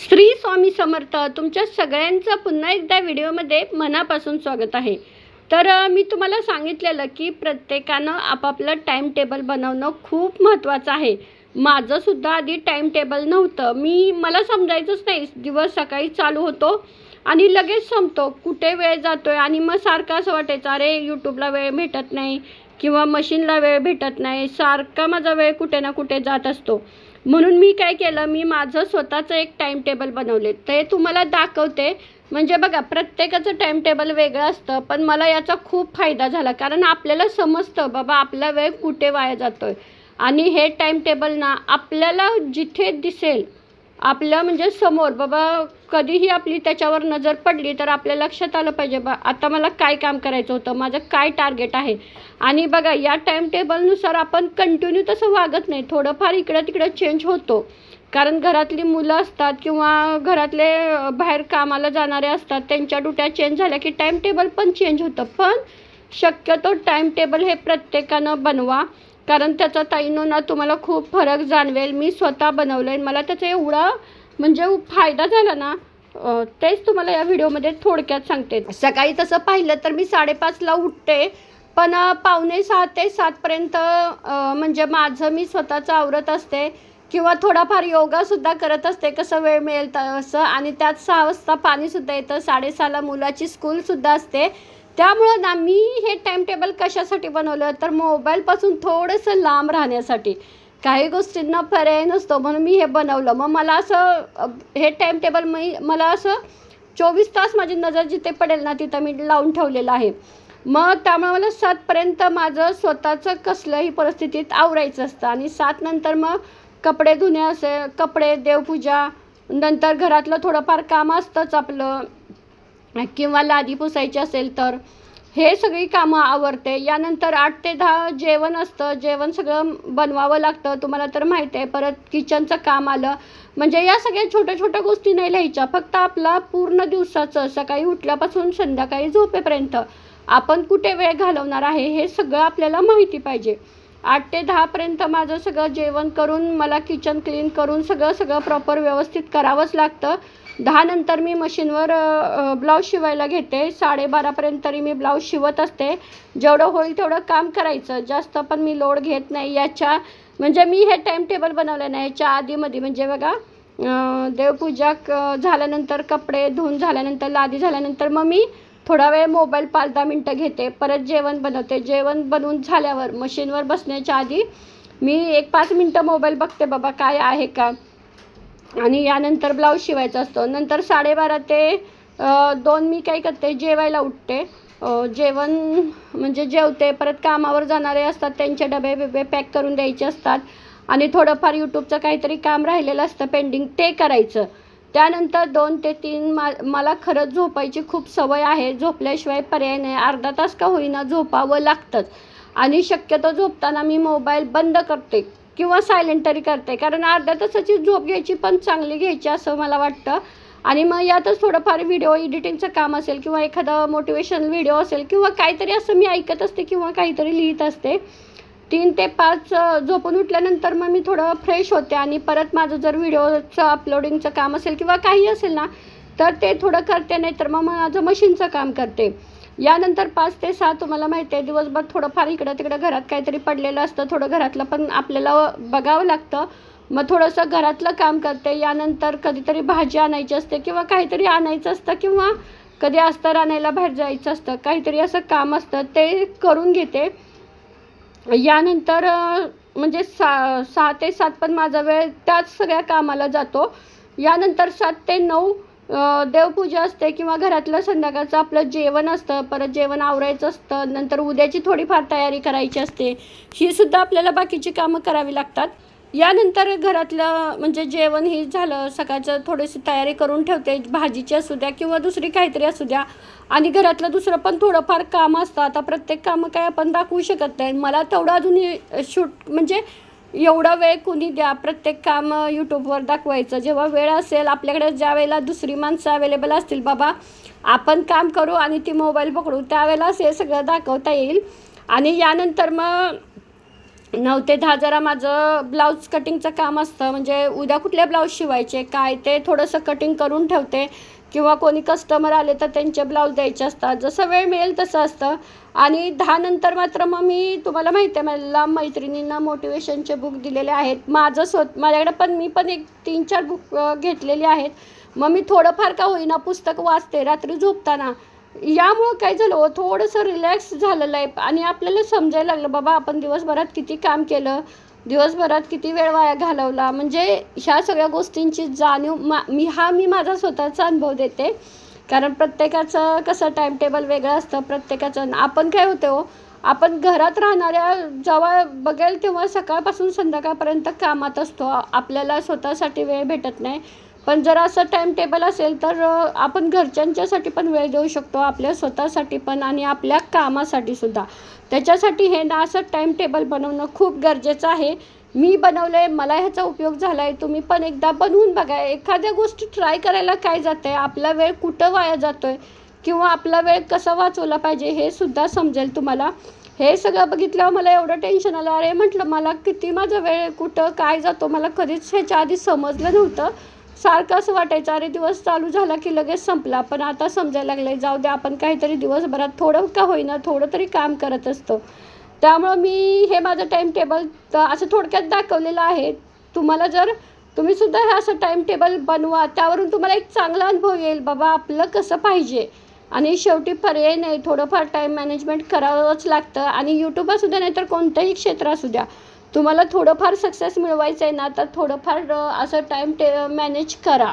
श्री स्वामी समर्थ तुमच्या सगळ्यांचं पुन्हा एकदा व्हिडिओमध्ये मनापासून स्वागत आहे. तर मी तुम्हाला सांगितलेलं की प्रत्येकानं आपापलं टाईम टेबल बनवणं खूप महत्त्वाचं आहे. माझंसुद्धा आधी टाईम टेबल नव्हतं. मी मला समजायचंच नाही. दिवस सकाळी चालू होतो आणि लगेच संपतो. कुठे वेळ जातो आहे आणि मग सारखं असं वाटायचं अरे यूट्यूबला वेळ भेटत नाही किंवा मशीनला वेळ भेटत नाही. सारखा माझा वेळ कुठे ना कुठे जात असतो. म्हणून मी काय केलं मी माझं स्वतःचं एक टाईम टेबल बनवले. ते तुम्हाला दाखवते. म्हणजे बघा प्रत्येकाचं टाईम टेबल वेगळं असतं पण मला याचा खूप फायदा झाला. कारण आपल्याला समजतं बाबा आपला वेळ कुठे वाया जातो आहे आणि हे टाईम टेबल ना आपल्याला जिथे दिसेल आपलं म्हणजे समोर बाबा कधीही आपली त्याच्यावर नजर पडली तर आपल्या लक्षात आलं पाहिजे बा आता मला काय काम करायचं होतं माझं काय टार्गेट आहे? आणि बघा या टाईम टेबलनुसार आपण कंटिन्यू तसं वागत नाही थोडंफार इकडं तिकडं चेंज होतो. कारण घरातली मुलं असतात किंवा घरातले बाहेर कामाला जाणारे असतात त्यांच्या ड्युट्या चेंज झाल्या की टाईम टेबल पण चेंज होतं. पण शक्यतो टाईम टेबल हे प्रत्येकानं बनवा. कारण त्याचा ताईनं ना तुम्हाला खूप फरक जाणवेल. मी स्वतः बनवलं आहे मला त्याचा एवढा म्हणजे फायदा झाला ना तेच तुम्हाला या व्हिडिओमध्ये थोडक्यात सांगते. सकाळी तसं पाहिलं तर मी साडेपाचला उठते पण पावणे सहा ते सातपर्यंत म्हणजे माझं मी स्वतःचं आवरत असते किंवा थोडाफार योगासुद्धा करत असते कसं वेळ मिळेल तसं. आणि त्यात सहा वाजता पाणीसुद्धा येतं. साडेसहाला मुलाची स्कूलसुद्धा असते. त्यामुळं ना मी हे टाईमटेबल कशासाठी बनवलं? तर मोबाईलपासून थोडंसं लांब राहण्यासाठी. काही गोष्टींना पर्याय नसतो म्हणून मी हे बनवलं. मग मला असं हे टाईम टेबल मी मला असं चोवीस तास माझी नजर जिथे पडेल ना तिथं मी लावून ठेवलेलं आहे. मग त्यामुळे मला सातपर्यंत माझं स्वतःचं कसल्याही परिस्थितीत आवरायचं असतं. आणि सात नंतर मग कपडे धुणे असे कपडे देवपूजा नंतर घरातलं थोडंफार काम असतंच आपलं. किंवा लादी पुसायची असेल तर. हे सगळी कामं आवरते. यानंतर आठ ते दहा जेवण असतं. जेवण सगळं बनवावं लागतं. तुम्हाला तर माहीत आहे. परत किचनचं काम आलं. म्हणजे या सगळ्या छोट्या छोट्या गोष्टी नाही लिहायच्या. फक्त आपला पूर्ण दिवसाचं सकाळी उठल्यापासून संध्याकाळी झोपेपर्यंत आपण कुठे वेळ घालवणार आहे हे सगळं आपल्याला माहिती पाहिजे. आठ ते दहापर्यंत माझं सगळं जेवण करून मला किचन क्लीन करून सगळं सगळं प्रॉपर व्यवस्थित करावंच लागतं. दहा नंतर मी मशीनवर ब्लाऊज शिवायला घेते. साडेबारापर्यंत तरी मी ब्लाऊज शिवत असते. जेवढं होईल तेवढं काम करायचं. जास्त पण मी लोड घेत नाही. याच्या म्हणजे मी हे टाईम टेबल बनवलं नाही. याच्या आधीमध्ये म्हणजे बघा देवपूजा क झाल्यानंतर कपडे धुवून झाल्यानंतर लादी झाल्यानंतर मग मी थोडा वेळ मोबाईल पाच दहा मिनटं घेते. परत जेवण बनवते. जेवण बनवून झाल्यावर मशीनवर बसण्याच्या आधी मी एक पाच मिनटं मोबाईल बघते. बाबा काय आहे का? आणि यानंतर ब्लाऊज शिवायचा असतो. नंतर साडेबारा ते दोन मी काय करते जेवायला उठते. जेवण म्हणजे जेवते परत कामावर जाणारे असतात त्यांचे डबे बिबे पॅक करून द्यायचे असतात. आणि थोडंफार यूट्यूबचं काहीतरी काम राहिलेलं असतं पेंडिंग ते करायचं. त्यानंतर दोन ते तीन मा मला खरंच झोपायची खूप सवय आहे. झोपल्याशिवाय पर्याय नाही. अर्धा तास का होईना झोपावं लागतंच. आणि शक्यतो झोपताना मी मोबाईल बंद करते. किंवा सायलेंट तरी करते कारण अर्ध्या तासाची झोप घ्यायची पण चांगली घ्यायची असं मला वाटतं. आणि मग यातच थोडंफार व्हिडिओ एडिटिंगचं काम असेल किंवा एखादा मोटिवेशनल व्हिडिओ असेल किंवा काहीतरी असं मी ऐकत असते किंवा काहीतरी लिहित असते. तीन ते पाच झोपून उठल्यानंतर मग मी थोडं फ्रेश होते आणि परत माझं जर व्हिडिओचं अपलोडिंगचं काम असेल किंवा काही असेल ना तर ते थोडं करते नाही तर मग माझं मशीनचं काम करते. यानंतर पाच ते सहा तुम्हाला माहिती आहे दिवसभर थोडंफार इकडं तिकडं घरात काहीतरी पडलेलं असतं थोडं घरातलं पण आपल्याला बघावं लागतं. मग थोडंसं घरातलं काम करते यानंतर कधीतरी भाजी आणायची असते किंवा काहीतरी आणायचं असतं किंवा कधी अस्तर आणायला बाहेर जायचं असतं काहीतरी असं काम असतं ते करून घेते. यानंतर म्हणजे सा सहा ते सात पण माझा वेळ त्याच सगळ्या कामाला जातो. यानंतर सात ते नऊ देवपूजा असते किंवा घरातलं संध्याकाळचं आपलं जेवण असतं परत जेवण आवरायचं असतं नंतर उद्याची थोडीफार तयारी करायची असते. ही सुद्धा आपल्याला बाकीची कामं करावी लागतात. यानंतर घरातलं म्हणजे जेवण हे झालं सकाळचं थोडीशी तयारी करून ठेवते. भाजीची असू द्या किंवा दुसरी काहीतरी असू द्या. आणि घरातलं दुसरं पण थोडंफार काम असतं. आता प्रत्येक कामं काय आपण दाखवू शकत नाही. मला तेवढं अजून शूट म्हणजे एवढा वेळ कुणी द्या प्रत्येक काम यूट्यूबवर दाखवायचं. जेव्हा वेळ असेल आपल्याकडे ज्या वेळेला दुसरी माणसं अवेलेबल असतील बाबा आपण काम करू आणि ती मोबाईल पकडू त्यावेळेला हे सगळं दाखवता येईल. आणि यानंतर मग नऊ ते दहा जरा माझं ब्लाऊज कटिंगचं काम असतं. म्हणजे उद्या कुठले ब्लाऊज शिवायचे काय ते थोडंसं कटिंग करून ठेवते. किंवा कोणी कस्टमर आले तर त्यांचे ब्लाऊज द्यायचे असतात. जसं वेळ मिळेल तसं असतं. आणि दहानंतर मात्र मग मी तुम्हाला माहिती आहे मला मैत्रिणींना मोटिवेशनचे बुक दिलेले आहेत. माझं स्वत माझ्याकडे पण मी पण एक तीन चार बुक घेतलेली आहेत. मग मी थोडंफार का होईना पुस्तक वाचते रात्री झोपताना. यामुळं काय झालं हो, थोडंसं रिलॅक्स झालेलं आहे. आणि आपल्याला समजायला लागलं बाबा आपण दिवसभरात किती काम केलं? दिवसभरात किती वेळ वाया घालवला? म्हणजे ह्या सगळ्या गोष्टींची जाणीव मा मी हा मी माझा स्वतःचा अनुभव देते. कारण प्रत्येकाचं कसं टाईम टेबल वेगळं असतं प्रत्येकाचं. आपण काय होतो हो आपण घरात राहणाऱ्या जेव्हा बघेल तेव्हा सकाळपासून संध्याकाळपर्यंत कामात असतो. आपल्याला स्वतःसाठी वेळ भेटत नाही. पण जर असं टाईम टेबल असेल तर आपण घरच्यांच्यासाठी पण वेळ देऊ शकतो आपल्या स्वतःसाठी पण आणि आपल्या कामासाठी सुद्धा. त्याच्यासाठी हे ना असं टाईम टेबल बनवणं खूप गरजेचं आहे. मी बनवलं आहे मला ह्याचा उपयोग झाला आहे तुम्ही पण एकदा बनवून बघा. एखाद्या गोष्टी ट्राय करायला काय जातं आहे आपला वेळ कुठं वाया जातो आहे किंवा आपला वेळ कसा वाचवला पाहिजे हे सुद्धा समजेल तुम्हाला. हे सगळं बघितल्यावर मला एवढं टेन्शन आलं. अरे म्हटलं मला किती माझा वेळ कुठं? काय जातो? मला कधीच ह्याच्या आधी समजलं नव्हतं. सारखं असं वाटायचं अरे दिवस चालू झाला की लगेच संपला. पण आता समजायला लागलं जाऊ द्या आपण काहीतरी दिवसभरात थोडं का होईना थोडं तरी काम करत असतो. त्यामुळं मी हे माझं टाईम टेबल असं थोडक्यात दाखवलेलं आहे. तुम्हाला जर तुम्ही सुद्धा हे असं टाईम टेबल बनवा त्यावरून तुम्हाला एक चांगला अनुभव येईल बाबा आपलं कसं पाहिजे? आणि शेवटी पर्याय नाही थोडंफार टाईम मॅनेजमेंट करावंच लागतं. आणि यूट्यूब असू द्या नाही तर कोणतंही क्षेत्र असू द्या. तुम्हाला थोडंफार सक्सेस मिळवायचं आहे ना तर थोडंफार असं टाईम टे मॅनेज करा.